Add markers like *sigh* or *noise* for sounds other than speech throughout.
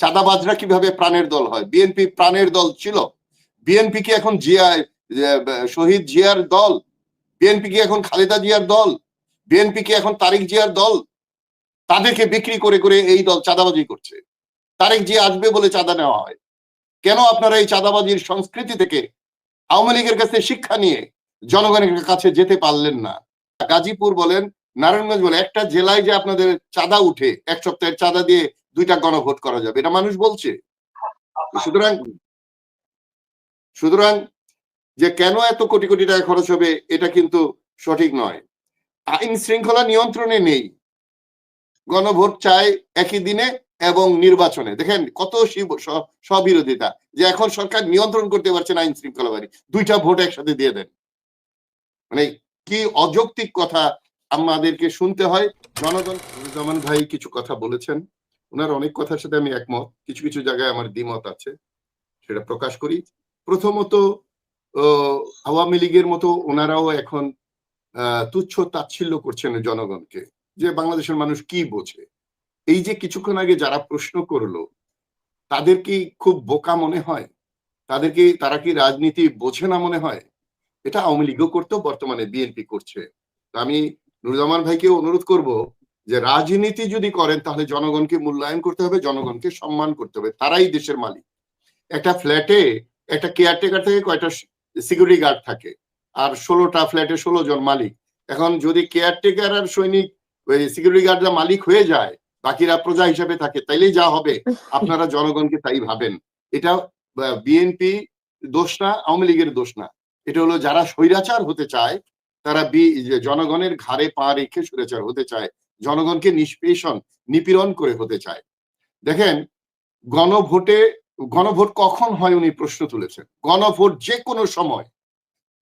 চাঁদাবাজরা কীভাবে প্রাণের দল হয়? বিএনপি প্রাণের দল ছিল। বিএনপি কি এখন জিয়া শহীদ জিয়ার দল? বিএনপি কি এখন খালেদা জিয়ার দল? বিএনপি কি এখন তারেক জিয়ার দল? তাদেরকে বিক্রি করে করে এই দল চাঁদাবাজি করছে। তারেক জিয়া আসবে বলে চাঁদা নেওয়া হয়। কেন আপনারা এই চাঁদাবাজির সংস্কৃতি থেকে আওয়ামী লীগের কাছে শিক্ষা নিয়ে জনগণের কাছে যেতে পারলেন না? গাজীপুর বলেন, নারায়ণগঞ্জ বলে একটা জেলায় যে আপনাদের চাঁদা উঠে, এক সপ্তাহের চাঁদা দিয়ে দুইটা গণভোট করা যাবে, এটা মানুষ বলছে। সুতরাং সুতরাং যে কেন এত কোটি কোটি টাকা খরচ হবে, এটা কিন্তু সঠিক নয়। আইন শৃঙ্খলা নিয়ন্ত্রণে নেই। গণভোট চায় একই দিনে এবং নির্বাচনে। দেখেন কত স্ববিরোধিতা, যে এখন সরকার নিয়ন্ত্রণ করতে পারছে না আইন শৃঙ্খলা বাড়ি দুইটা ভোট একসাথে দিয়ে দেন। মানে কি অযৌক্তিক কথা আমাদেরকে শুনতে হয়? জনগণ জামান ভাই কিছু কথা বলেছেন। ওনার অনেক কথার সাথে আমি একমত। কিছু কিছু জায়গায় আমার দ্বিমত আছে, সেটা প্রকাশ করি। প্রথমত আওয়ামী লীগের মতো ওনারাও এখন তুচ্ছ তাচ্ছিল্য করছেন জনগণকে, যে বাংলাদেশের মানুষ কি বোঝে? এই যে কিছুক্ষণ আগে যারা প্রশ্ন করল, তাদের কি খুব বোকা মনে হয়? তাদেরকে তারা কি রাজনীতি বোঝে না মনে হয়? এটা আওয়ামী লীগও করতো, বর্তমানে বিএনপি করছে। আমি নুরুজ্জামান ভাইকে অনুরোধ করব যে রাজনীতি যদি করেন, তাহলে জনগণকে মূল্যায়ন করতে হবে, জনগণকে সম্মান করতে হবে। তারাই দেশের মালিক। একটা ফ্ল্যাটে একটা কেয়ারটেকার থেকে কয়টা সিকিউরিটি গার্ড থাকে? আর ষোলোটা ফ্ল্যাটে ষোলো জন মালিক। এখন যদি কেয়ারটেকার আর সৈনিক সিকিউরিটি গার্ডরা মালিক হয়ে যায়, বাকিরা প্রজা হিসেবে থাকে, তাইলেই যা হবে। আপনারা জনগণকে তাই ভাবেন। এটা বিএনপি দোষ না, আওয়ামী লীগের দোষ না। এটা হলো যারা স্বৈরাচার হতে চায়, তারা জনগণের ঘাড়ে পা রেখে স্বৈরাচার হতে চায় জনগণকে নিষ্পেষণ, নিপীড়ন করে হতে চায়। দেখেন, গণভোটে, গণভোট কখন হয় উনি প্রশ্ন তুলেছেন। গণভোট যে কোনো সময়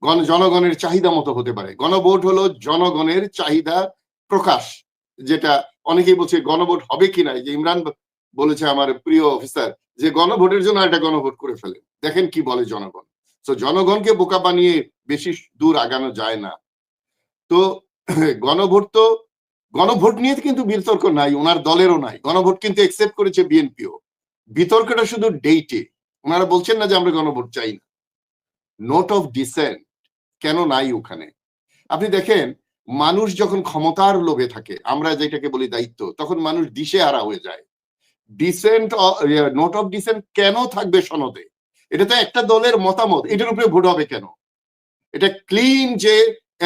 গণ, জনগণের চাহিদা মতো হতে পারে। গণভোট হলো জনগণের চাহিদা প্রকাশ, যেটা অনেকেই বলছে গণভোট হবে কিনা যে ইমরান বলেছে আমার প্রিয় অফিসার যে গণভোটের জন্য একটা গণভোট করে ফেলে। দেখেন কি বলে জনগণ। তো জনগণকে বোকা বানিয়ে বেশি দূর আগানো যায় না। তো *clears throat* গণভোট তো গণভোট নিয়ে কিন্তু বিতর্ক নাই, ওনার দলেরও নাই। গণভোট কিন্তু একসেপ্ট করেছে বিএনপিও। বিতর্কটা শুধু ডেইটে ওনারা বলছেন না যে আমরা গণভোট চাই না। নোট অফ ডিসেন্ট কেন নাই ওখানে? আপনি দেখেন, মানুষ যখন ক্ষমতার লোভে থাকে, আমরা যেটাকে বলি দায়িত্ব, তখন মানুষ দিশে হারা হয়ে যায়। ডিসেন্ট নোট অফ ডিসেন্ট কেন থাকবে সনদে? এটা তো একটা দলের মতামত, এটার উপরে ভোট হবে কেন? এটা ক্লিন যে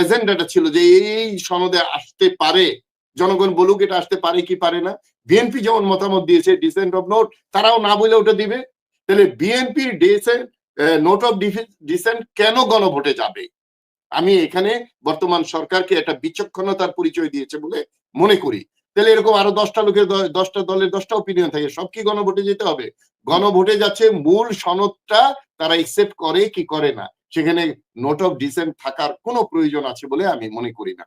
এজেন্ডাটা ছিল, যে এই সনদে আসতে পারে জনগণ বলুক এটা আসতে পারে কি পারে না বিএনপি যেমন মতামত দিয়েছে ডিসেন্ট অফ নোট তারাও না বলে ওটা দিবে। তাহলে বিএনপির ডিসেন্ট নোট অফ ডিসেন্ট কেন গণভোটে যাবে? আমি এখানে বর্তমান সরকারকে একটা বিচক্ষণতার পরিচয় দিয়েছে বলে মনে করি। তাহলে এরকম আরও দশটা লোকের দশটা দলের দশটা ওপিনিয়ন থাকে, সব কি গণভোটে যেতে হবে? গণভোটে যাচ্ছে, মূল সনদটা তারা একসেপ্ট করে কি করে না? সেখানে নোট অফ ডিসেন্ট থাকার কোনো প্রয়োজন আছে বলে আমি মনে করি না।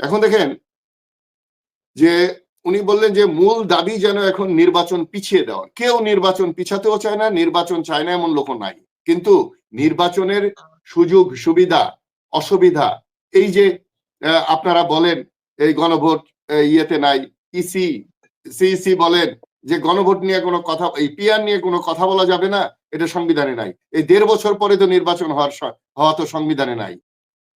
এখন দেখেন যে উনি বললেন যে মূল দাবি যেন এখন নির্বাচন পিছিয়ে দেওয়া। কেউ নির্বাচন পিছাতেও চায় না, নির্বাচন চায় না এমন লোক নাই। কিন্তু নির্বাচনের সুযোগ, সুবিধা, অসুবিধা, এই যে আপনারা বলেন এই গণভোট ইয়েতে নাই, ইসি, সিইসি বলেন যে গণভোট নিয়ে কোনো কথা, এই পিয়ার নিয়ে কোনো কথা বলা যাবে না, এটা সংবিধানে নাই। এই দেড় বছর পরে তো নির্বাচন হওয়ার হওয়া তো সংবিধানে নাই।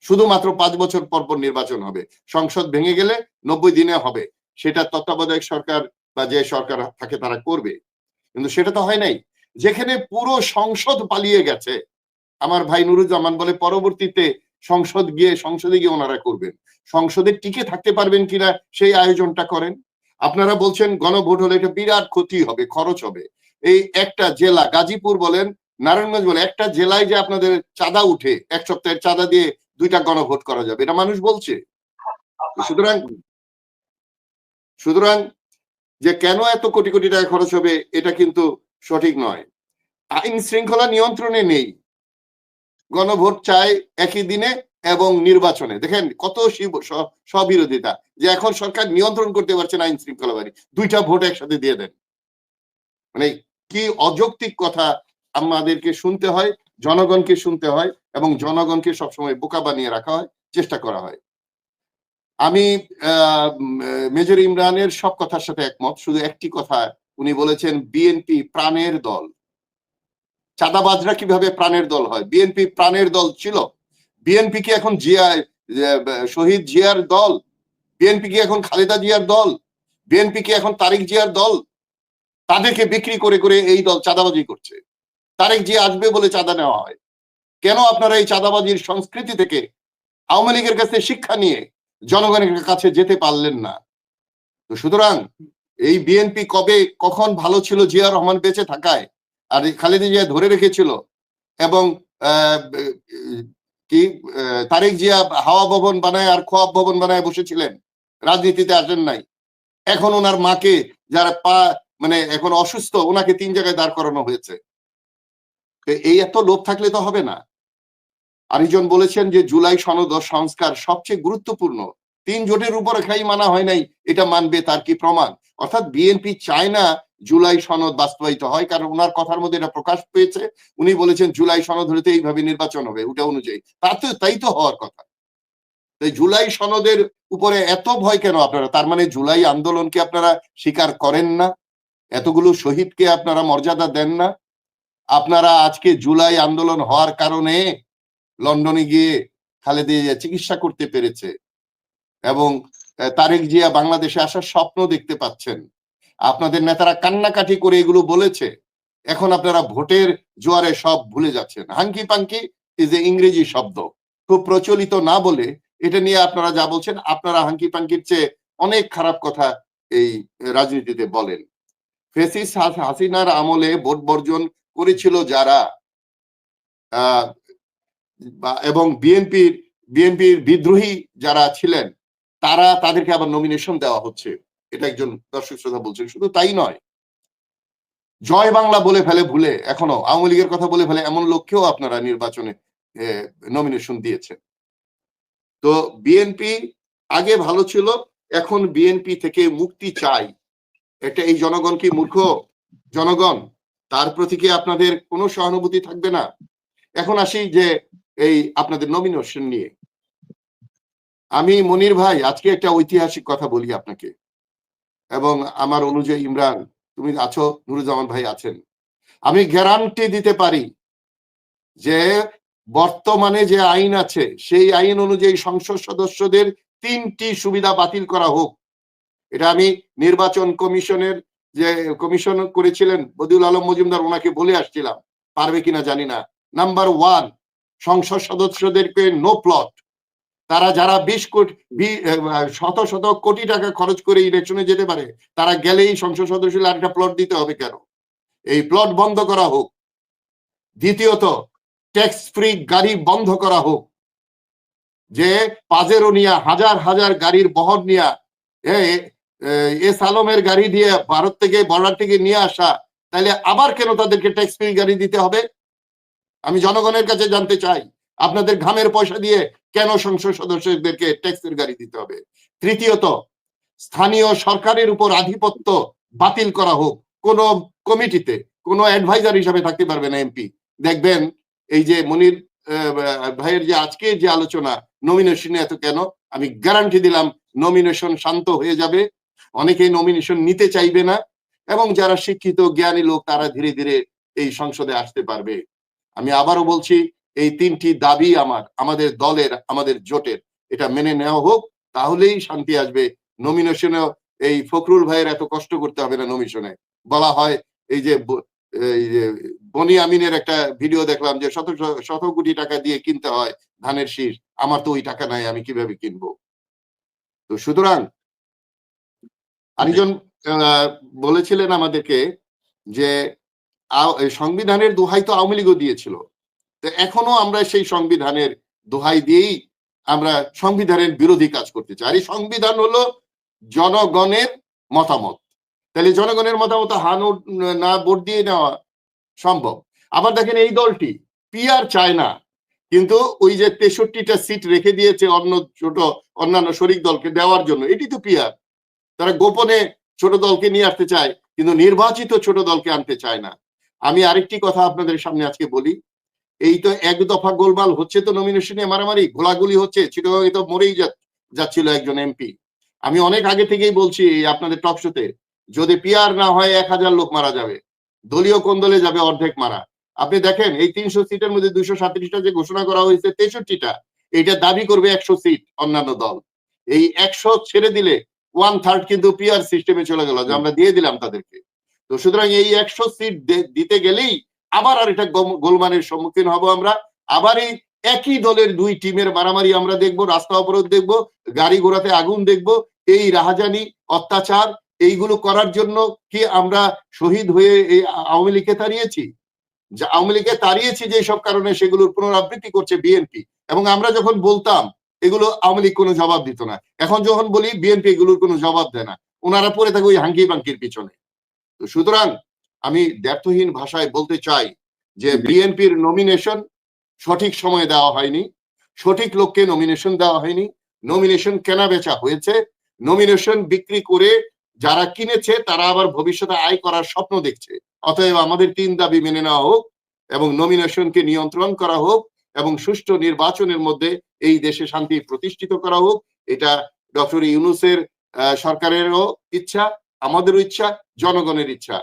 শুধুমাত্র পাঁচ বছর পর পর নির্বাচন হবে। সংসদ ভেঙে গেলে নব্বই দিনে হবে। সেটা তত্ত্বাবধায়ক সরকার বা যে সরকার থাকে তারা করবে। কিন্তু সেটা তো হয় নাই। যেখানে পুরো সংসদ পালিয়ে গেছে, আমার ভাই নুরুজ্জামান বলে পরবর্তীতে সংসদ গিয়ে, সংসদে গিয়ে ওনারা করবেন। সংসদে টিকে থাকতে পারবেন কিনা সেই আয়োজনটা করেন। আপনারা বলছেন গণভোট হলে এটা বিরাট ক্ষতি হবে, খরচ হবে। এই একটা জেলা, গাজীপুর বলেন, নারায়ণগঞ্জ বলে, একটা জেলায় যে আপনাদের চাঁদা উঠে, এক সপ্তাহের চাঁদা দিয়ে দুইটা গণভোট করা যাবে, এটা মানুষ বলছে। সুতরাং সুতরাং যে কেন এত কোটি কোটি টাকা খরচ হবে, এটা কিন্তু সঠিক নয়। আইন শৃঙ্খলা নিয়ন্ত্রণে নেই। গণভোট চায় একই দিনে এবং নির্বাচনে। দেখেন কত স্ববিরোধিতা যে এখন সরকার নিয়ন্ত্রণ করতে পারছে না আইন শৃঙ্খলা বাড়ি দুইটা ভোট একসাথে দিয়ে দেন। মানে কি অযৌক্তিক কথা আমাদেরকে শুনতে হয় জনগণকে শুনতে হয় এবং জনগণকে সবসময় বোকা বানিয়ে রাখা হয়, চেষ্টা করা হয়। আমি মেজর ইমরানের সব কথার সাথে একমত। শুধু একটি কথা উনি বলেছেন, বিএনপি প্রাণের দল। চাঁদাবাজরা কীভাবে প্রাণের দল হয়? বিএনপি প্রাণের দল ছিল। বিএনপি কি এখন জিয়া শহীদ জিয়ার দল? বিএনপি কি এখন খালেদা জিয়ার দল? বিএনপি কি এখন তারিক জিয়ার দল? তাদেরকে বিক্রি করে করে এই দল চাঁদাবাজি করছে। তারেক জিয়া আসবে বলে চাঁদা নেওয়া হয়। কেন আপনারা এই চাঁদাবাজির সংস্কৃতি থেকে আওয়ামী লীগের কাছে শিক্ষা নিয়ে জনগণের কাছে যেতে পারলেন না? তো সুতরাং এই বিএনপি কবে, কখন ভালো ছিল জিয়া রহমান বেঁচে থাকায় আর খালেদা জিয়া ধরে রেখেছিল এবং কি তারেক জিয়া হাওয়া ভবন বানায় আর খোয়াব ভবন বানায় বসেছিলেন, রাজনীতিতে আসেন নাই। এখন ওনার মাকে যারা পা মানে এখন অসুস্থ, ওনাকে তিন জায়গায় দাঁড় করানো হয়েছে। এই এত লোভ থাকলে তো হবে না। আরেকজন বলেছেন যে, জুলাই সনদ সংস্কার সবচেয়ে গুরুত্বপূর্ণ। তিন জোটের উপরে খাই মানা হয় নাই, এটা মানবে তার কি প্রমাণ? অর্থাৎ বিএনপি চায় না জুলাই সনদ বাস্তবায়িত হয়, কারণ ওনার কথার মধ্যে এটা প্রকাশ পেয়েছে। উনি বলেছেন, জুলাই সনদ হলে তো এইভাবে নির্বাচন হবে, ওটা অনুযায়ী। তার তো, তাই তো হওয়ার কথা। তাই জুলাই সনদের উপরে এত ভয় কেন আপনারা? তার মানে জুলাই আন্দোলনকে আপনারা স্বীকার করেন না? এতগুলো শহীদকে আপনারা মর্যাদা দেন না? আপনারা আজকে জুলাই আন্দোলন হওয়ার কারণে লন্ডনে গিয়ে খালেদা চিকিৎসা করতে পেরেছে এবং তারেক জিয়া বাংলাদেশে আসার স্বপ্ন দেখতে পাচ্ছেন। আপনাদের নেতারা কান্নাকাটি করে এগুলো বলেছে। এখন আপনারা ভোটের জোয়ারে সব ভুলে যাচ্ছেন। হাঙ্কি পাঙ্কি ইজ এ ইংরেজি শব্দ। খুব প্রচলিত না বলে এটা নিয়ে আপনারা যা বলছেন, আপনারা হাঙ্কি পাঙ্কির চেয়ে অনেক খারাপ কথা এই রাজনীতিতে বলেন। ফেসিস হাসিনার আমলে ভোট বর্জন করেছিল যারা এবং বিএনপির বিএনপির বিদ্রোহী যারা ছিলেন, তারা তাদেরকে আবার নমিনেশন দেওয়া হচ্ছে। এটা একজন দর্শক শ্রোতা বলছেন, শুধু তাই নয়। জয় বাংলা বলে ফেলে ভুলে, এখনও আওয়ামী লীগের কথা বলে ফেলে এমন লক্ষ্যেও আপনারা নির্বাচনে নমিনেশন দিয়েছেন। তো বিএনপি আগে ভালো ছিল, এখন বিএনপি থেকে মুক্তি চাই। এটা এই জনগণ কি মূর্খ? জনগণ তার প্রতি কি আপনাদের কোনো সহানুভূতি থাকবে না? এখন আসি যে এই আপনাদের নমিনেশন নিয়ে। আমি মনির ভাই, আজকে একটা ঐতিহাসিক কথা বলি আপনাকে। এবং আমার অনুযায়ী, ইমরান, তুমি আছো, নুরুজ্জামান ভাই আছেন। আমি গ্যারান্টি দিতে পারি যে বর্তমানে যে আইন আছে, সেই আইন অনুযায়ী সংসদ সদস্যদের তিনটি সুবিধা বাতিল করা হোক। এটা আমি নির্বাচন কমিশনের যে কমিশন করেছিলেন বদিউল আলম মজুমদার, ওনাকে বলে আসছিলাম, পারবে কিনা জানি না। নাম্বার ওয়ান সংসদ সদস্যদেরকে নো প্লট তারা যারা বিশ কোটি শত শত কোটি টাকা খরচ করে ইলেকশনে যেতে পারে, তারা গেলেই সংসদ সদস্য আরেকটা প্লট দিতে হবে কেন? এই প্লট বন্ধ করা হোক। দ্বিতীয়ত ট্যাক্স ফ্রি গাড়ি বন্ধ করা হোক। যে পাজেরো নিয়া হাজার হাজার গাড়ির বহর নিয়া এ সালমের গাড়ি দিয়ে ভারত থেকে বর্ডার থেকে নিয়ে আসা, তাহলে আবার কেন তাদেরকে ট্যাক্স ফ্রি গাড়ি দিতে হবে? আমি জনগণের কাছে জানতে চাই, আপনাদের ঘামের পয়সা দিয়ে কেন সংসদ সদস্যদেরকে ট্যাক্সের গাড়ি দিতে হবে? তৃতীয়ত, স্থানীয় সরকারের উপর আধিপত্য বাতিল করা হোক, কোন কমিটিতে, কোন অ্যাডভাইজার হিসাবে থাকতে পারবে না এমপি। দেখবেন, এই যে মনির ভাইয়ের যে আজকে যে আলোচনা নমিনেশনে এত কেন? আমি গ্যারান্টি দিলাম নমিনেশন শান্ত হয়ে যাবে। অনেকেই নমিনেশন নিতে চাইবে না এবং যারা শিক্ষিত, জ্ঞানী লোক তারা ধীরে ধীরে এই সংসদে আসতে পারবে। আমি আবারও বলছি, এই তিনটি দাবি আমার, আমাদের দলের, আমাদের জোটের। এটা মেনে নেওয়া হোক, তাহলেই শান্তি আসবে। নমিনেশনে এই ফখরুল ভাইয়ের এত কষ্ট করতে হবে না নমিশনে বলা হয়, এই যে এই যে বনি আমিনের একটা ভিডিও দেখলাম যে শত শত কোটি টাকা দিয়ে কিনতে হয় ধানের শীষ। আমার তো ওই টাকা নাই, আমি কীভাবে কিনবো? তো সুতরাং আরেকজন বলেছিলেন আমাদেরকে যে সংবিধানের দোহাই তো আওয়ামী লীগও দিয়েছিল। তো এখনও আমরা সেই সংবিধানের দোহাই দিয়েই আমরা সংবিধানের বিরোধী কাজ করতে চাই। আর এই সংবিধান হলো জনগণের মতামত। তাহলে জনগণের মতামত হানো, না ভোট দিয়ে নেওয়া সম্ভব। আবার দেখেন এই দলটি পিআর চায় না, কিন্তু ওই যে তেষট্টিটা সিট রেখে দিয়েছে অন্য ছোট অন্যান্য শরিক দলকে দেওয়ার জন্য, এটি তো পিআর। তারা গোপনে ছোট দলকে নিয়ে আসতে চায়, কিন্তু নির্বাচিত ছোট দলকে আনতে চায় না। আমি আরেকটি কথা আপনাদের সামনে আজকে বলি। এই তো এক দফা গোলমাল হচ্ছে তো নমিনেশনে মারামারি গোলাগুলি হচ্ছে চিটগাঁগে তো মরেই যাচ্ছিল একজন এমপি আমি অনেক আগে থেকেই বলছি আপনাদের টক শোতে যদি পিয়ার না হয় এক হাজার লোক মারা যাবে। দলীয় কোন্দলে যাবে অর্ধেক মারা। আপনি দেখেন, এই তিনশো সিটের মধ্যে দুইশো সাতত্রিশটা যে ঘোষণা করা হয়েছে, তেষট্টিটা এটা দাবি করবে একশো সিট অন্যান্য দল। এই একশো ছেড়ে দিলে ওয়ান থার্ড কিন্তু পিয়ার সিস্টেমে চলে গেল, যে আমরা দিয়ে দিলাম তাদেরকে। তো সুতরাং এই একশো সিট দিতে গেলেই আবার আর এটা গোলমানের সম্মুখীন হব আমরা। আবার এই একই দলের দুই টিমের মারামারি আমরা দেখব, রাস্তা অবরোধ দেখব, গাড়ি ঘোড়াতে আগুন দেখব, এই রাহাজানি, অত্যাচার, এইগুলো করার জন্য কি আমরা শহীদ হয়ে এই আওয়ামী লীগকে তাড়িয়েছি? আওয়ামী লীগকে তাড়িয়েছি যে সব কারণে সেগুলোর পুনরাবৃত্তি করছে বিএনপি। এবং আমরা যখন বলতাম এগুলো আওয়ামী লীগ কোনো জবাব দিত না। এখন যখন বলি বিএনপি এগুলোর কোনো জবাব দেয় না। ওনারা পড়ে থাকে ওই হাঙ্কি পাঙ্কির পিছনে। তো সুতরাং আমি দ্ব্যর্থহীন ভাষায় বলতে চাই যে বিএনপির নমিনেশন সঠিক সময়ে দেওয়া হয়নি। সঠিক লোককে নমিনেশন দেওয়া হয়নি। নমিনেশন কেনা বেচা হয়েছে। নমিনেশন বিক্রি করে যারা কিনেছে তারা আবার ভবিষ্যতে আয় করার স্বপ্ন দেখছে। অতএব আমাদের তিন দাবি মেনে নেওয়া হোক এবং নমিনেশনকে নিয়ন্ত্রণ করা হোক। এবং সুষ্ঠু নির্বাচনের মধ্যে এই দেশে শান্তি প্রতিষ্ঠিত করা হোক, এটা ডক্টর ইউনুসের সরকারেরও ইচ্ছা, আমাদেরও ইচ্ছা, জনগণের ইচ্ছা।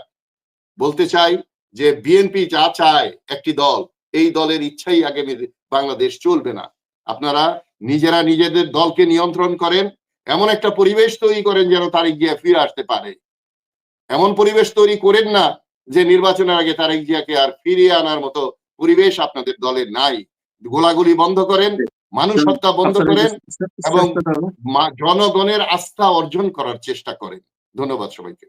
বলতে চাই যে বিএনপি যা চায় একটি দল, এই দলের ইচ্ছাই আগামী বাংলাদেশ চলবে না। আপনারা নিজেরা নিজেদের দলকে নিয়ন্ত্রণ করেন, এমন একটা পরিবেশ তৈরি করেন যেন তারিখ জিয়া ফিরে আসতে পারে। এমন পরিবেশ তৈরি করেন না যে নির্বাচনের আগে তারেক জিয়াকে আর ফিরিয়ে আনার মতো পরিবেশ আপনাদের দলের নাই। গোলাগুলি বন্ধ করেন মানুষ হত্যা বন্ধ করেন এবং জনগণের আস্থা অর্জন করার চেষ্টা করেন। ধন্যবাদ সবাইকে।